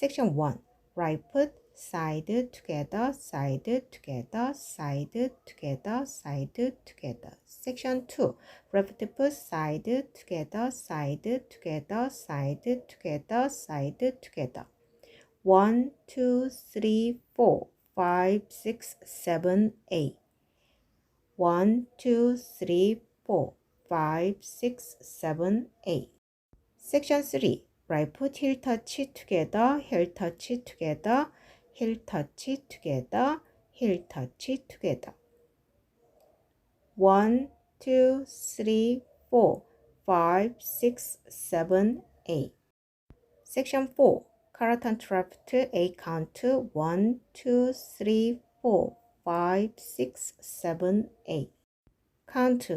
Section 1. Right foot side together, side together, side together, side together. Section 2. Left foot side together, side together, side together, side together. 1, 2, 3, 4, 5, 6, 7, 8. 1, 2, 3, 4, 5, 6, 7, 8. Section 3. Right foot heel touch together, heel touch together, heel touch together, heel touch together. 1, 2, 3, 4, 5, 6, 7, 8. Section 4. Carlton left 8 count 1, 2, 3, 4, 5, 6, 7, 8. Count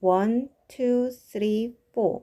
1, 2, 3, 4,